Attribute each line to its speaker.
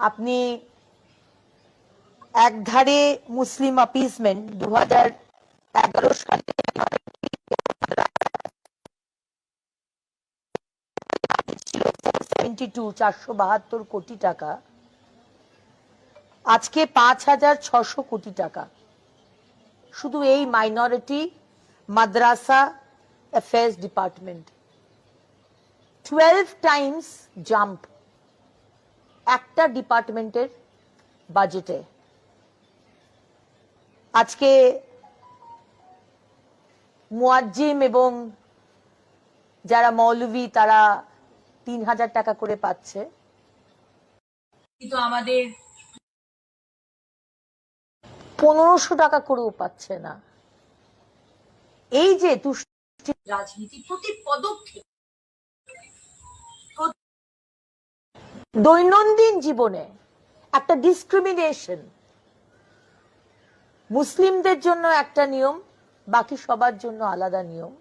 Speaker 1: আপনি একধারে মুসলিম অপিসমেন্ট দু হাজার এগারো সালে ছিল চারশো বাহাত্তর কোটি টাকা। আজকে পাঁচ হাজার ছশো কোটি টাকা। শুধু এই মাইনরিটি মাদ্রাসা affairs department twelve times jump একটা ডিপার্টমেন্টের বাজেটে। আজকে মুয়াজ্জিম এবং যারা মৌলভী তারা তিন হাজার টাকা করে পাচ্ছে।
Speaker 2: কিন্তু আমাদের
Speaker 1: পনেরোশো টাকা করেও পাচ্ছে না। এই যে তুষ্টি
Speaker 2: রাজনীতি প্রতি পদক্ষেপ
Speaker 1: দৈনন্দিন জীবনে একটা ডিসক্রিমিনেশন মুসলিমদের জন্য একটা নিয়ম বাকি সবার জন্য আলাদা নিয়ম।